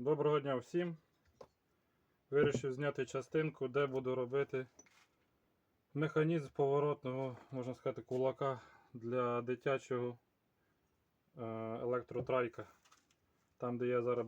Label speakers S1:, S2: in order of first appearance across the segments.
S1: Доброго дня всім. Вирішив зняти частинку, де буду робити механізм поворотного, можна сказати, кулака для дитячого е, електротрайка. Там, де я зараз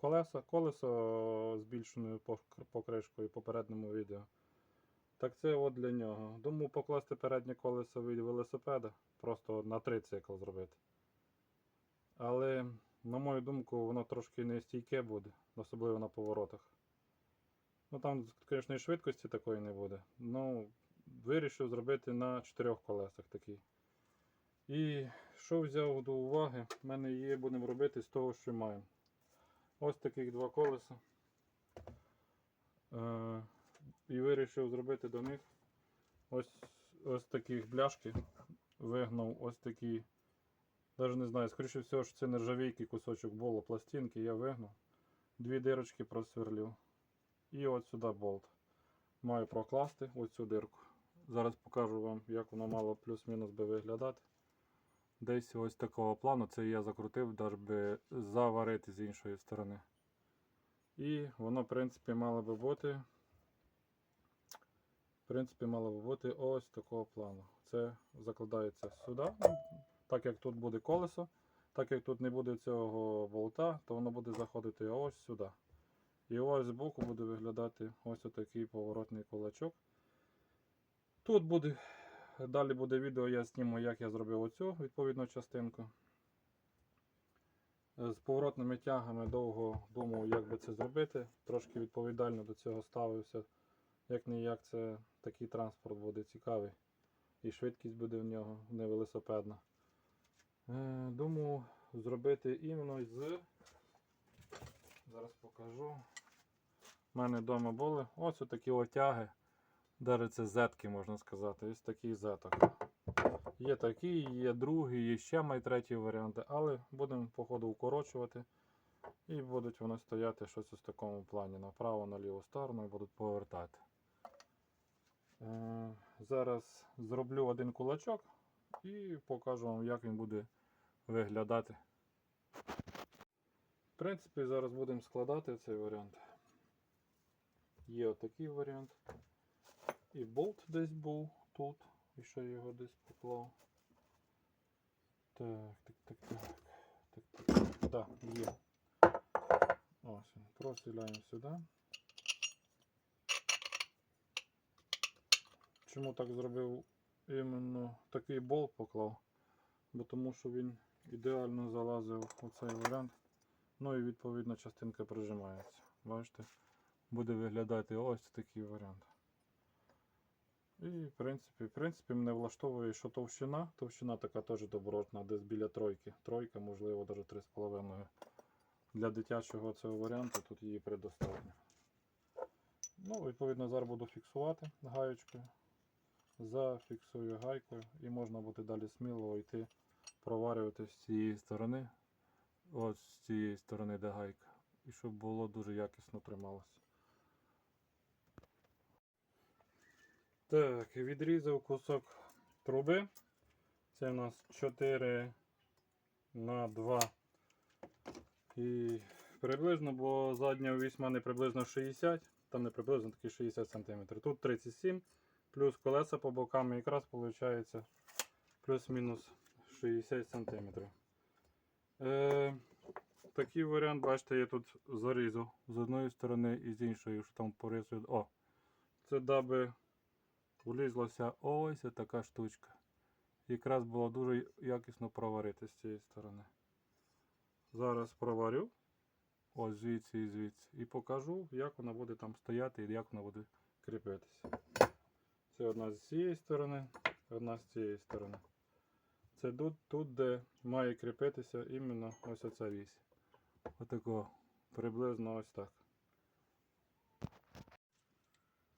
S1: колеса, колесо з більшеною пок- покришкою попередньому відео. Так це от для нього. Думаю покласти переднє колесо від велосипеда, просто на трицикл зробити. Але, на мою думку, воно трошки не стійке буде, особливо на поворотах. Ну там, звісно, і швидкості такої не буде. Ну, вирішив зробити на чотирьох колесах такий. І що взяв до уваги, в мене є, будемо робити з того, що маємо. Ось таких два колеса. Е, і вирішив зробити до них ось, ось таких бляшки. Вигнав ось такі. Навіть не знаю, скоріше всього, що це нержавійкий кусочок болу пластинки, я вигнув. Дві дирочки просверлив. І от сюди болт. Маю прокласти ось цю дирку. Зараз покажу вам, як воно мало плюс-мінус би виглядати. Десь ось такого плану. Це я закрутив, навіть би заварити з іншої сторони. І воно, в принципі, мало би бути. В принципі, мало би бути ось такого плану. Це закладається сюди. Так як тут буде колесо, так як тут не буде цього болта, то воно буде заходити ось сюди. І ось збоку буде виглядати ось такий поворотний кулачок. Тут буде, далі буде відео, я зніму, як я зробив оцю відповідну частинку. З поворотними тягами довго думав, як би це зробити. Трошки відповідально до цього ставився. Як не як це такий транспорт буде цікавий. І швидкість буде в нього не велосипедна. Е, Думаю зробити іменно з. Зараз покажу. У мене вдома були ось такі отяги. Даже це зетки, можна сказати. Ось такий зеток. Є такий, є другий, є ще май третій варіанти, але будемо по ходу укорочувати. І будуть вони стояти щось у такому плані направо, на ліву сторону і будуть повертати. Е, зараз зроблю один кулачок і покажу вам, як він буде виглядати. В принципі, зараз будемо складати цей варіант. Є отакий варіант. І болт десь був тут. І ще його десь поклав. Так, так, так, так. Так, так, так, є. Ось він. Просіляємо сюди. Чому так зробив іменно такий болт поклав? Бо тому що він ідеально залазив у цей варіант. Ну і відповідно частинка прижимається. Бачите? Буде виглядати ось такий варіант. І в принципі, в принципі мене влаштовує, що товщина. Товщина така теж добротна, десь біля тройки. Тройка, можливо, навіть 3,5. Для дитячого цього варіанту тут її предостатньо. Ну, відповідно, зараз буду фіксувати гаєчкою. Зафіксую гайкою і можна буде далі сміло йти проварювати з цієї сторони. Ось з цієї сторони, де гайка. І щоб було дуже якісно трималося. Так, відрізав кусок труби. Це у нас 4 на 2. І приблизно, бо задня вісь в мене приблизно 60, там не приблизно такі 60 см. Тут 37, плюс колеса по бокам і якраз виходить плюс-мінус 60 см. Е, такий варіант, бачите, я тут зарізав з одної сторони і з іншої, що там порисую. О, це даби влізлася ось така штучка. Якраз було дуже якісно проварити з цієї сторони. Зараз проварю. Ось звідси і звідси. І покажу, як вона буде там стояти і як вона буде кріпитися. Це одна з цієї сторони, одна з цієї сторони. Це тут, тут де має кріпитися іменно ось оця вісь. Отако. Приблизно ось так.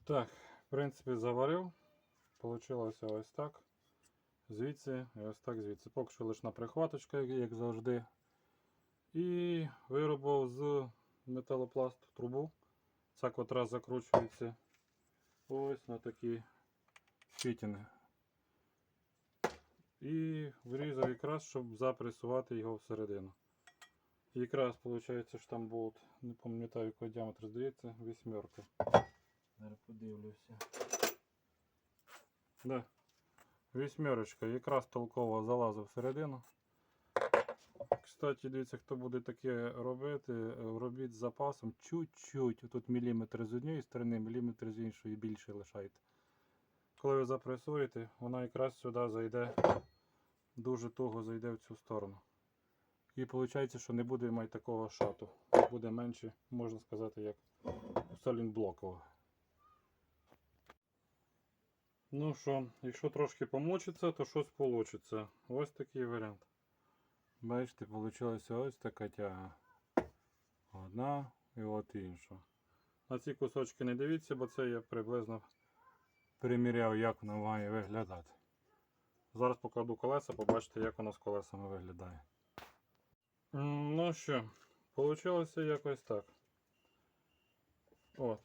S1: Так, в принципі, заварив. Получилося ось так. Звідси і ось так звідси. Поки що лише на прихваточка, як- завжди. І виробив з металопласту трубу. Ця котра закручується ось на такі фітінги. І вирізав якраз, щоб запресувати його всередину. Якраз виходить, що там болт, не пам'ятаю, який діаметр здається, вісьмерка. Зараз подивлюся. Да. Вісьмерочка, якраз толково залазив всередину. Кстати, дивіться, хто буде таке робити, робіть з запасом чуть-чуть. Тут міліметр з однієї сторони, міліметр з іншої більше лишайте. Коли ви запресуєте, вона якраз сюди зайде, дуже туго зайде в цю сторону. І виходить, що не буде мати такого шату. Буде менше, можна сказати, як у салінблокового. Ну що, якщо трошки помучиться, то щось вийде. Ось такий варіант. Бачите, вийшла ось така тяга. Одна і от інша. На ці кусочки не дивіться, бо це я приблизно приміряв, як воно має виглядати. Зараз покладу колеса, побачите, як воно з колесами виглядає. Ну що, вийшло якось так. От.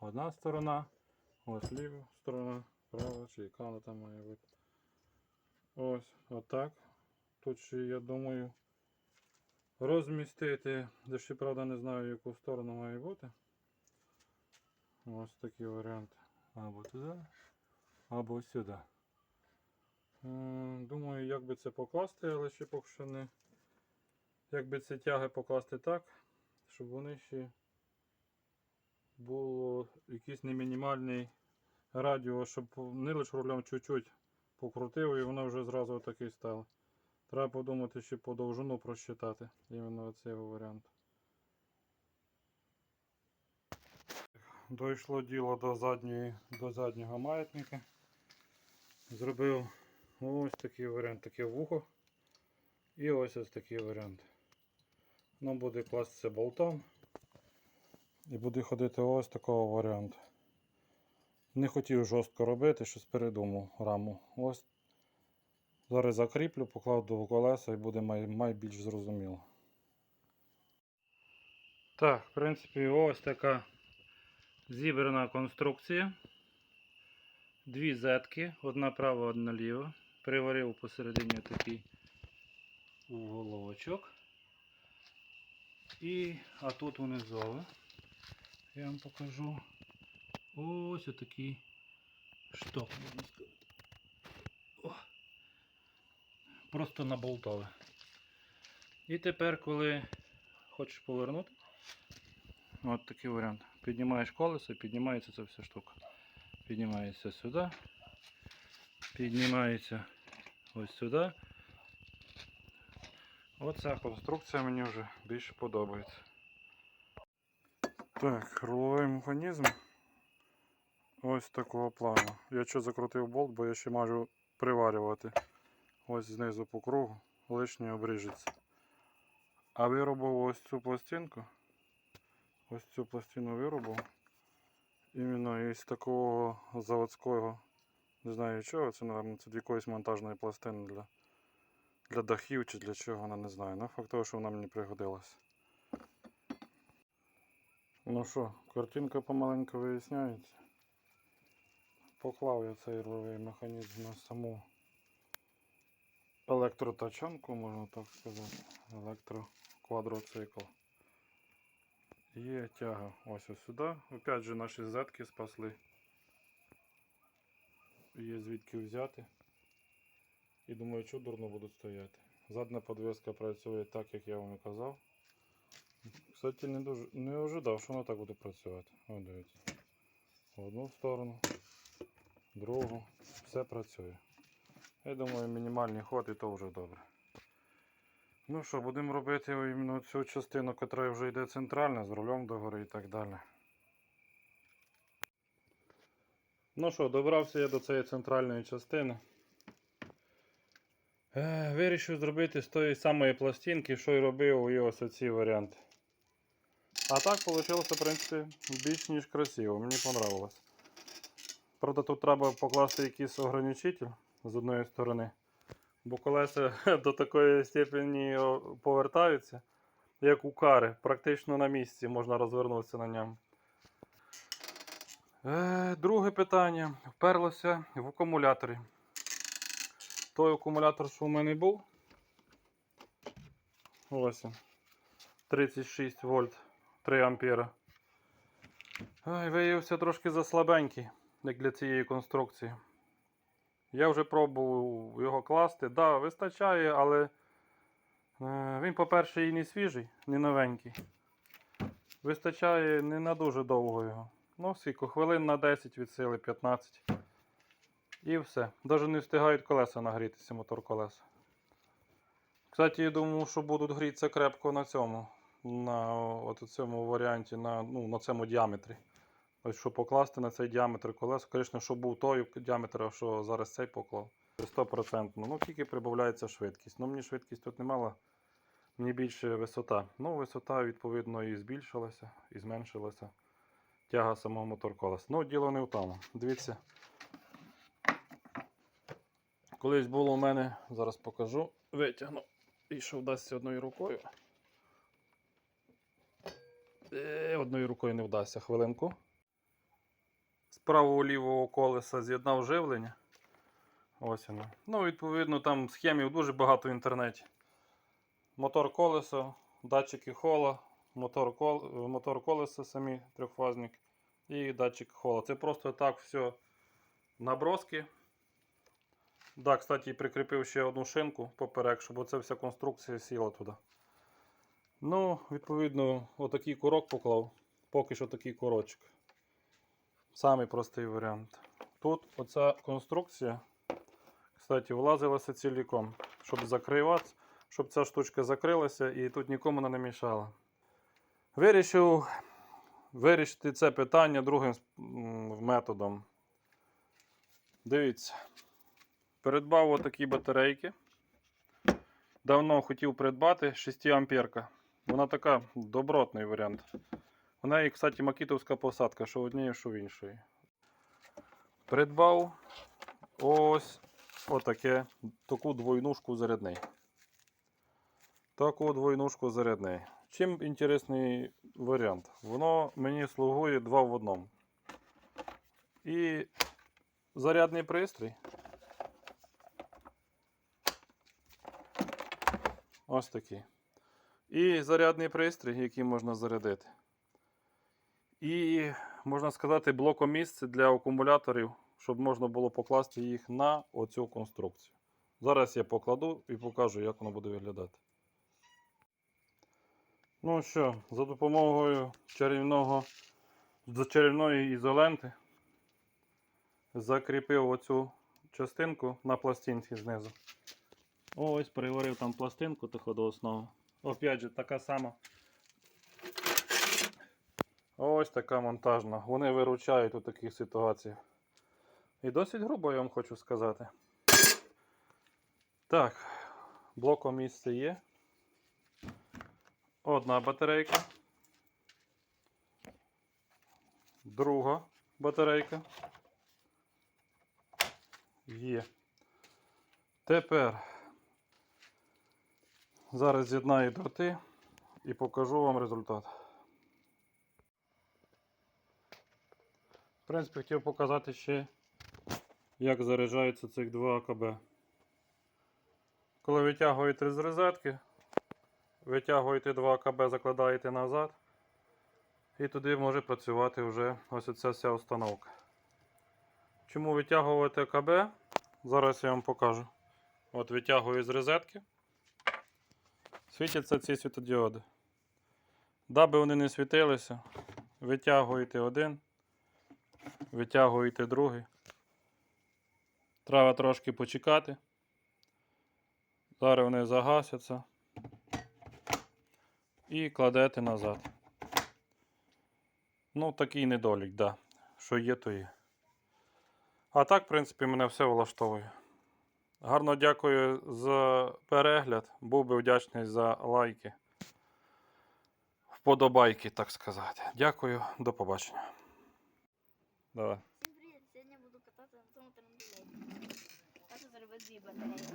S1: Одна сторона, ось ліва сторона, права, чи яка вона там має бути. Ось, отак. Тут ще, я думаю, розмістити, де ще, правда, не знаю, яку сторону має бути. Ось такі варіанти. Або туди, або сюди. Думаю, як би це покласти, але ще поки що не. Як би ці тяги покласти так, щоб вони ще було якийсь не мінімальний радіо, щоб не лише рулем чуть-чуть покрутив і воно вже зразу такий стало. Треба подумати, ще по довжину просчитати. Іменно оцей варіант. Дійшло діло до, задньої, до заднього маятника. Зробив ось такий варіант, таке вухо. І ось ось такий варіант. Ну, буде кластися болтом. І буде ходити ось такого варіанту. Не хотів жорстко робити, щось передумав раму. Ось Зараз закріплю, покладу в колеса і буде май, май зрозуміло. Так, в принципі, ось така зібрана конструкція. Дві зетки, одна права, одна ліва. Приварив посередині такий уголовочок. І, а тут внизу, я вам покажу. Ось отакий шток, можна сказати. О просто на болтове. І тепер, коли хочеш повернути, от такий варіант. Піднімаєш колесо, піднімається ця вся штука. Піднімається сюди, піднімається ось сюди. Оця конструкція мені вже більше подобається. Так, руловий механізм ось такого плану. Я що закрутив болт, бо я ще можу приварювати ось знизу по кругу, лишнє обріжеться. А виробив ось цю пластинку. Ось цю пластину виробив. Іменно із такого заводського, не знаю чого, це, мабуть, це якоїсь монтажної пластини для для дахів чи для чого, вона не знаю. Ну, факт того, що вона мені пригодилась. Ну що, картинка помаленьку виясняється. Поклав я цей руловий механізм на саму електротачанку, можна так сказати, електроквадроцикл. Є тяга ось ось сюди. Опять же наші зетки спасли. Є звідки взяти. І думаю, що дурно будуть стояти. Задня подвеска працює так, як я вам і казав. Кстати, не дуже не ожидав, що воно так буде працювати. Ось дивіться. В одну сторону, в другу. Все працює. Я думаю, мінімальний ход і то вже добре. Ну що, будемо робити іменно цю частину, яка вже йде центральна, з рулем догори і так далі. Ну що, добрався я до цієї центральної частини. Е, вирішив зробити з тої самої пластинки, що й робив і ось оці варіанти. А так вийшло, в принципі, більш ніж красиво, мені понравилось. Правда, тут треба покласти якийсь ограничитель з одної сторони. Бо колеса до такої степені повертаються, як у кари. Практично на місці можна розвернутися на ньому. Е, друге питання. Вперлося в акумуляторі. Той акумулятор, що у мене був, Ось 36 вольт, 3 ампера. Виявився трошки заслабенький, як для цієї конструкції. Я вже пробував його класти. Так, да, вистачає, але е, він, по-перше, і не свіжий, не новенький. Вистачає не на дуже довго його. Ну, скільки, хвилин на 10 від сили, 15. І все. Даже не встигають колеса нагрітися, мотор колеса. Кстати, я думав, що будуть грітися крепко на цьому. На цьому варіанті, на, ну, на цьому діаметрі. Ось що покласти на цей діаметр колеса. Звісно, що був той діаметр, що зараз цей поклав. 100%. Ну, тільки прибавляється швидкість. Ну, мені швидкість тут не мала. Мені більше висота. Ну, висота, відповідно, і збільшилася, і зменшилася. Тяга самого мотор колеса. Ну, діло не в тому. Дивіться. Колись було у мене, зараз покажу, витягну. І що вдасться одною рукою. Е, Одною рукою не вдасться хвилинку. Правого лівого колеса з'єднав живлення. Ось воно. Ну, відповідно, там схемів дуже багато в інтернеті. Мотор колеса, датчики хола, мотор, кол... мотор колеса самі трьохфазник і датчик хола. Це просто так все наброски. Да, кстати, прикріпив ще одну шинку поперек, щоб оця вся конструкція сіла туди. Ну, відповідно, отакий курок поклав. Поки що такий курочок. Самий простий варіант. Тут оця конструкція, кстати, влазилася ціліком, щоб закривати, щоб ця штучка закрилася і тут нікому не мішала. Вирішив вирішити це питання другим методом. Дивіться. Передбав отакі батарейки. Давно хотів придбати 6 амперка. Вона така добротний варіант. У неї, кстати, макітовська посадка, що однієї, що в іншої. Придбав ось отаке, таку двойнушку зарядний. Таку двойнушку зарядний. Чим інтересний варіант? Воно мені слугує два в одному. І зарядний пристрій. Ось такий. І зарядний пристрій, який можна зарядити. І, можна сказати, блокомісце для акумуляторів, щоб можна було покласти їх на оцю конструкцію. Зараз я покладу і покажу, як воно буде виглядати. Ну що, за допомогою чарівного, чарівної ізоленти закріпив оцю частинку на пластинці знизу. Ось приварив там пластинку таку до основи. Опять же, така сама. Ось така монтажна. Вони виручають у таких ситуаціях. І досить грубо я вам хочу сказати. Так, блоком місце є. Одна батарейка. Друга батарейка. Є. Тепер зараз з'єднаю дроти і покажу вам результат. Принципі, хотів показати ще, як заряджаються цих два АКБ. Коли витягуєте з розетки, витягуєте два АКБ, закладаєте назад, і туди може працювати вже ось оця вся установка. Чому витягувати АКБ? Зараз я вам покажу. От витягую з розетки. Світяться ці світодіоди. Даби вони не світилися, витягуєте один, витягуєте другий. Треба трошки почекати. Зараз вони загасяться. І кладете назад. Ну, такий недолік, да. Що є, то є. А так, в принципі, мене все влаштовує. Гарно дякую за перегляд. Був би вдячний за лайки. Вподобайки, так сказати. Дякую, до побачення. Давай.
S2: Всім привіт! Сьогодні буду кататися на цьому трампліні. Хочу зробити дві батареї.